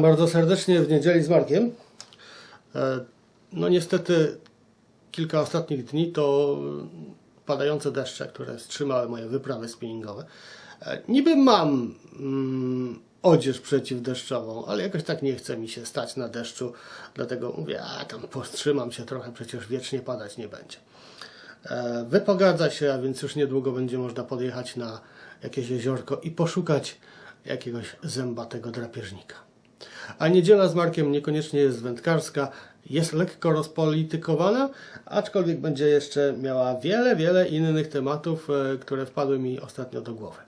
Witam bardzo serdecznie w niedzieli z Markiem. E, No niestety kilka ostatnich dni to padające deszcze, które wstrzymały moje wyprawy spinningowe. E, Niby mam mm, odzież przeciwdeszczową, ale jakoś tak nie chce mi się stać na deszczu, dlatego mówię, a tam powstrzymam się trochę, przecież wiecznie padać nie będzie. E, Wypogadza się, a więc już niedługo będzie można podjechać na jakieś jeziorko i poszukać jakiegoś zębatego drapieżnika. A niedziela z Markiem niekoniecznie jest wędkarska, jest lekko rozpolitykowana, aczkolwiek będzie jeszcze miała wiele, wiele innych tematów, e, które wpadły mi ostatnio do głowy.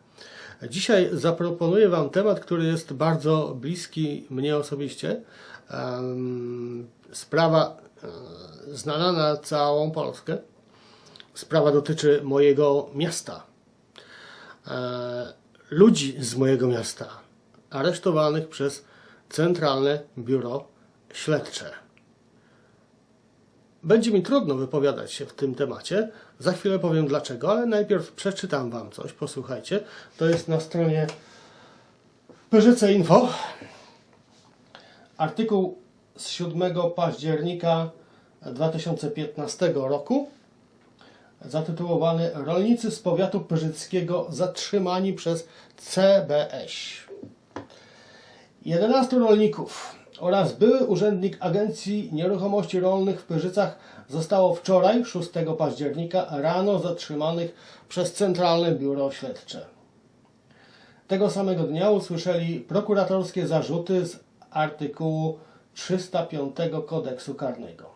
Dzisiaj zaproponuję Wam temat, który jest bardzo bliski mnie osobiście. Sprawa e, znana na całą Polskę. Sprawa dotyczy mojego miasta. E, Ludzi z mojego miasta, aresztowanych przez Centralne Biuro Śledcze. Będzie mi trudno wypowiadać się w tym temacie. Za chwilę powiem dlaczego, ale najpierw przeczytam Wam coś. Posłuchajcie. To jest na stronie Pyrzyce Info. Artykuł z 7 października 2015 roku zatytułowany Rolnicy z powiatu pyrzyckiego zatrzymani przez CBŚ. 11 rolników oraz były urzędnik Agencji Nieruchomości Rolnych w Pyrzycach zostało wczoraj, 6 października, rano zatrzymanych przez Centralne Biuro Śledcze. Tego samego dnia usłyszeli prokuratorskie zarzuty z artykułu 305 kodeksu karnego.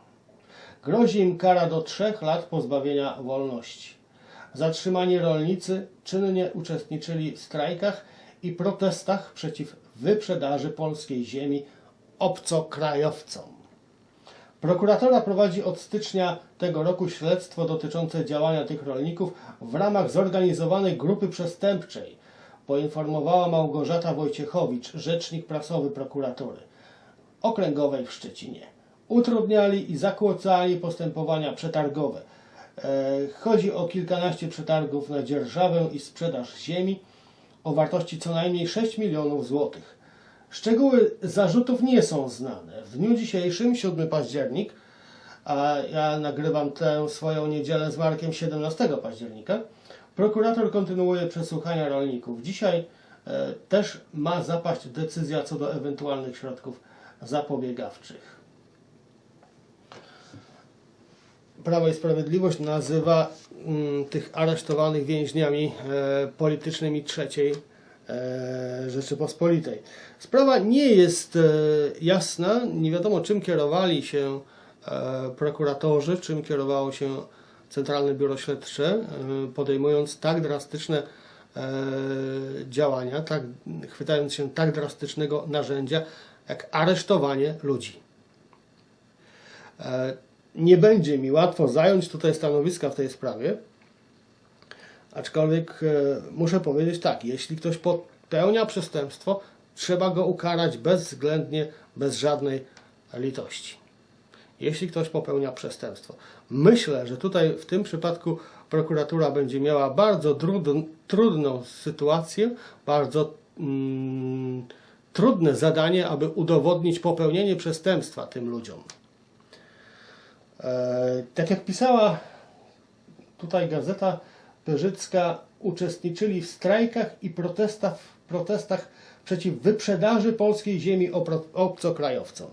Grozi im kara do 3 lat pozbawienia wolności. Zatrzymani rolnicy czynnie uczestniczyli w strajkach i protestach przeciw wyprzedaży polskiej ziemi obcokrajowcom. Prokuratora prowadzi od stycznia tego roku śledztwo dotyczące działania tych rolników w ramach zorganizowanej grupy przestępczej, poinformowała Małgorzata Wojciechowicz, rzecznik prasowy prokuratury okręgowej w Szczecinie. Utrudniali i zakłócali postępowania przetargowe. E, Chodzi o kilkanaście przetargów na dzierżawę i sprzedaż ziemi o wartości co najmniej 6 milionów złotych. Szczegóły zarzutów nie są znane. W dniu dzisiejszym, 7 październik, a ja nagrywam tę swoją niedzielę z Markiem 17 października, prokurator kontynuuje przesłuchania rolników. Dzisiaj e, też ma zapaść decyzja co do ewentualnych środków zapobiegawczych. Prawo i Sprawiedliwość nazywa mm, tych aresztowanych więźniami e, politycznymi trzeciej e, Rzeczypospolitej. Sprawa nie jest e, jasna, nie wiadomo czym kierowali się e, prokuratorzy, czym kierowało się Centralne Biuro Śledcze, e, podejmując tak drastyczne e, działania, tak, chwytając się tak drastycznego narzędzia, jak aresztowanie ludzi. E, Nie będzie mi łatwo zająć tutaj stanowiska w tej sprawie, aczkolwiek e, muszę powiedzieć tak, jeśli ktoś popełnia przestępstwo, trzeba go ukarać bezwzględnie, bez żadnej litości. Jeśli ktoś popełnia przestępstwo. Myślę, że tutaj w tym przypadku prokuratura będzie miała bardzo trudn, trudną sytuację, bardzo mm, trudne zadanie, aby udowodnić popełnienie przestępstwa tym ludziom. E, tak jak pisała tutaj gazeta Pyrzycka, uczestniczyli w strajkach i protestach, protestach przeciw wyprzedaży polskiej ziemi obcokrajowcom.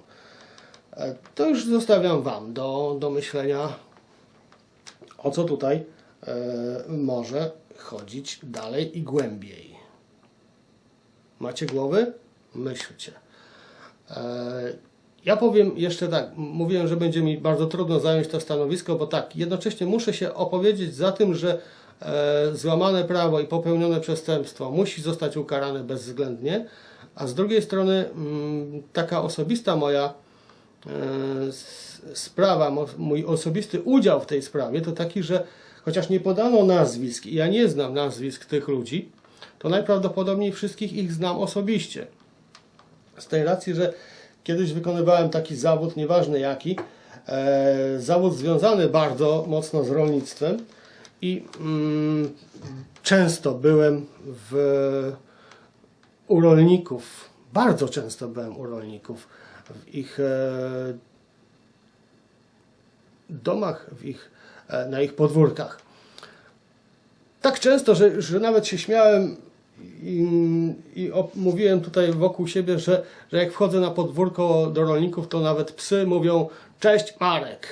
E, To już zostawiam Wam do, do myślenia, o co tutaj e, może chodzić dalej i głębiej. Macie głowy? Myślcie. Ja powiem jeszcze tak, m- mówiłem, że będzie mi bardzo trudno zająć to stanowisko, bo tak, jednocześnie muszę się opowiedzieć za tym, że e, złamane prawo i popełnione przestępstwo musi zostać ukarane bezwzględnie, a z drugiej strony mm, taka osobista moja e, sprawa, mój osobisty udział w tej sprawie to taki, że chociaż nie podano nazwisk i ja nie znam nazwisk tych ludzi, to najprawdopodobniej wszystkich ich znam osobiście. Z tej racji, że kiedyś wykonywałem taki zawód, nieważne jaki, e, zawód związany bardzo mocno z rolnictwem i mm, często byłem w, u rolników Bardzo często byłem u rolników w ich e, domach, w ich, e, na ich podwórkach. Tak często, że, że nawet się śmiałem i, i op- mówiłem tutaj wokół siebie, że, że jak wchodzę na podwórko do rolników, to nawet psy mówią cześć Marek.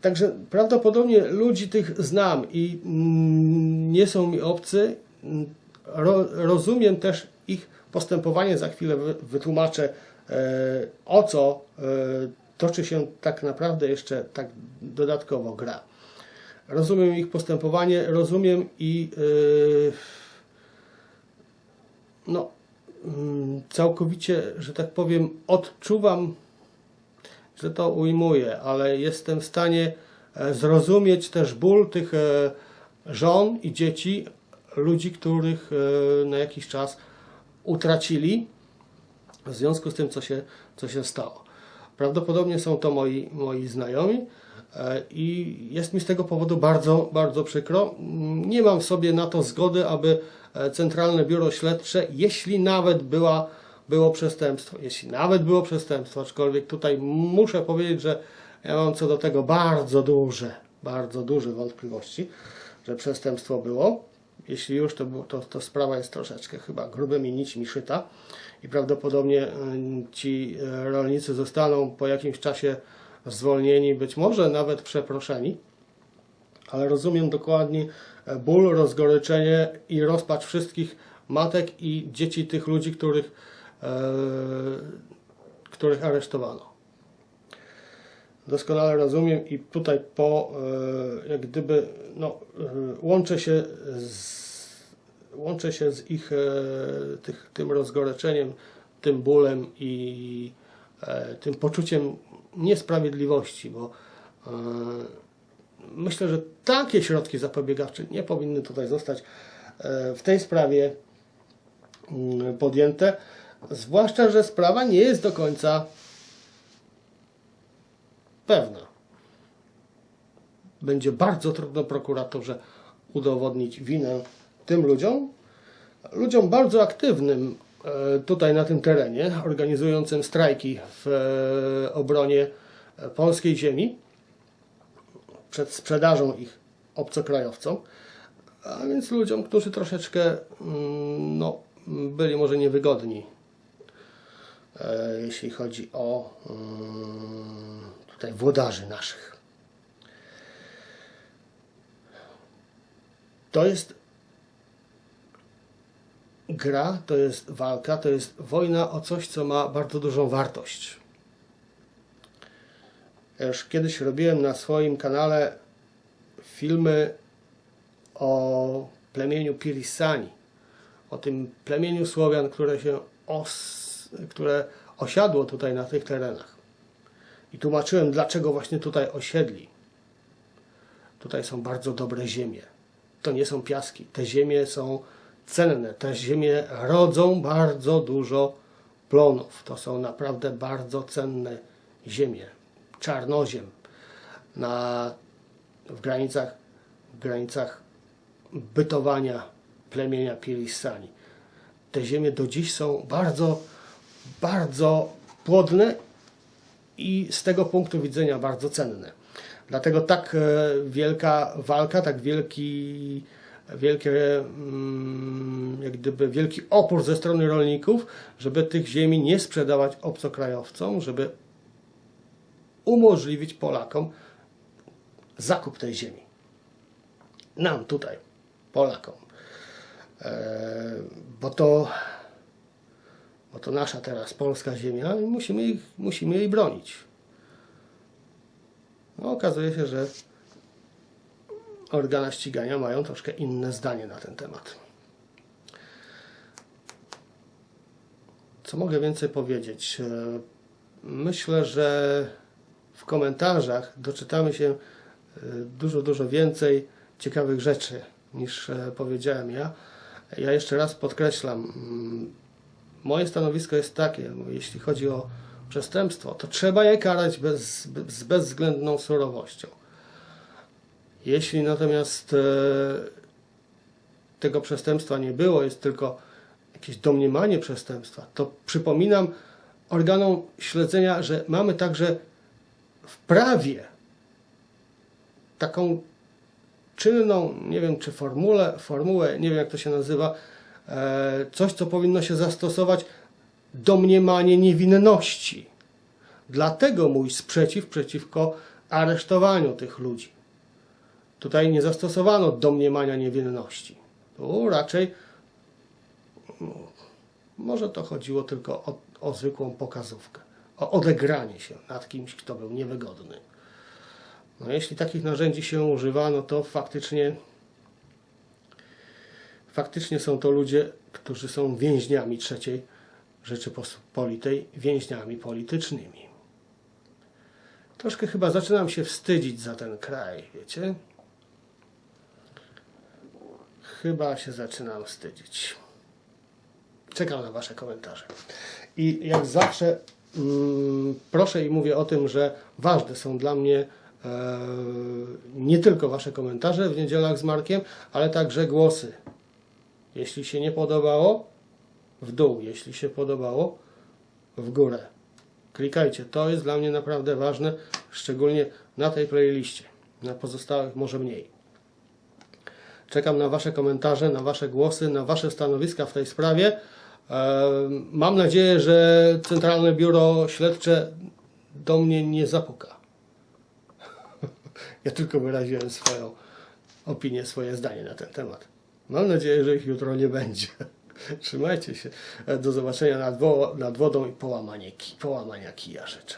Także prawdopodobnie ludzi tych znam i mm, nie są mi obcy. Ro, rozumiem też ich postępowanie. Za chwilę wy, wytłumaczę e, o co e, toczy się tak naprawdę jeszcze tak dodatkowo gra. Rozumiem ich postępowanie, rozumiem i e, no, mm, całkowicie, że tak powiem, odczuwam że to ujmuję, ale jestem w stanie e, zrozumieć też ból tych e, żon i dzieci, ludzi, których e, na jakiś czas utracili w związku z tym, co się, co się stało. Prawdopodobnie są to moi, moi znajomi i jest mi z tego powodu bardzo, bardzo przykro. Mm, Nie mam w sobie na to zgody, aby e, Centralne Biuro Śledcze, jeśli nawet była, było przestępstwo, jeśli nawet było przestępstwo, aczkolwiek tutaj muszę powiedzieć, że ja mam co do tego bardzo duże, bardzo duże wątpliwości, że przestępstwo było. Jeśli już, to, to, to sprawa jest troszeczkę chyba grubymi nićmi szyta i prawdopodobnie y, ci y, rolnicy zostaną po jakimś czasie zwolnieni, być może nawet przeproszeni, ale rozumiem dokładnie e, ból, rozgoryczenie i rozpacz wszystkich matek i dzieci tych ludzi, których, e, których aresztowano. Doskonale rozumiem i tutaj po, e, jak gdyby, no, e, łączę się z, łączę się z ich e, tych, tym rozgoryczeniem, tym bólem i tym poczuciem niesprawiedliwości, bo e, myślę, że takie środki zapobiegawcze nie powinny tutaj zostać e, w tej sprawie mm, podjęte, zwłaszcza, że sprawa nie jest do końca pewna. Będzie bardzo trudno prokuratorze udowodnić winę tym ludziom, ludziom bardzo aktywnym e, tutaj na tym terenie, organizującym strajki w e, obronie e, polskiej ziemi przed sprzedażą ich obcokrajowcom, a więc ludziom, którzy troszeczkę mm, no, byli może niewygodni, e, jeśli chodzi o mm, tutaj włodarzy naszych. To jest gra, to jest walka, to jest wojna o coś, co ma bardzo dużą wartość. Ja już kiedyś robiłem na swoim kanale filmy o plemieniu Pirisani, o tym plemieniu Słowian, które się os, które osiadło tutaj na tych terenach. I tłumaczyłem, dlaczego właśnie tutaj osiedli. Tutaj są bardzo dobre ziemie. To nie są piaski. Te ziemie są cenne. Te ziemie rodzą bardzo dużo plonów. To są naprawdę bardzo cenne ziemie. Czarnoziem na, w granicach w granicach bytowania plemienia Pirissani. Te ziemie do dziś są bardzo, bardzo płodne i z tego punktu widzenia bardzo cenne. Dlatego tak e, wielka walka, tak wielki, wielkie, mm, jak gdyby wielki opór ze strony rolników, żeby tych ziemi nie sprzedawać obcokrajowcom, żeby umożliwić Polakom zakup tej ziemi. Nam tutaj, Polakom. E, bo to bo to nasza teraz polska ziemia i musimy, ich, musimy jej bronić. No, okazuje się, że organa ścigania mają troszkę inne zdanie na ten temat. Co mogę więcej powiedzieć? E, Myślę, że w komentarzach doczytamy się e, dużo, dużo więcej ciekawych rzeczy niż e, powiedziałem ja. Ja jeszcze raz podkreślam, mm, moje stanowisko jest takie, jeśli chodzi o przestępstwo, to trzeba je karać bez, z bezwzględną surowością. Jeśli natomiast e, tego przestępstwa nie było, jest tylko jakieś domniemanie przestępstwa, to przypominam organom śledzenia, że mamy także w prawie taką czynną, nie wiem czy formułę, formułę, nie wiem jak to się nazywa, e, coś co powinno się zastosować, domniemanie niewinności. Dlatego mój sprzeciw przeciwko aresztowaniu tych ludzi. Tutaj nie zastosowano domniemania niewinności. Tu raczej no, może to chodziło tylko o, o zwykłą pokazówkę, o odegranie się nad kimś, kto był niewygodny. No, jeśli takich narzędzi się używa, no to faktycznie faktycznie są to ludzie, którzy są więźniami trzeciej Rzeczypospolitej, więźniami politycznymi. Troszkę chyba zaczynam się wstydzić za ten kraj, wiecie? Chyba się zaczynam wstydzić. Czekam na Wasze komentarze. I jak zawsze mm, proszę i mówię o tym, że ważne są dla mnie e, nie tylko Wasze komentarze w niedzielach z Markiem, ale także głosy. Jeśli się nie podobało, w dół. Jeśli się podobało, w górę. Klikajcie. To jest dla mnie naprawdę ważne, szczególnie na tej playliście. Na pozostałych może mniej. Czekam na Wasze komentarze, na Wasze głosy, na Wasze stanowiska w tej sprawie. E, Mam nadzieję, że Centralne Biuro Śledcze do mnie nie zapuka. Ja tylko wyraziłem swoją opinię, swoje zdanie na ten temat. Mam nadzieję, że ich jutro nie będzie. Trzymajcie się. Do zobaczenia nad, wo- nad wodą i połamanie, ki- połamania kija życzę.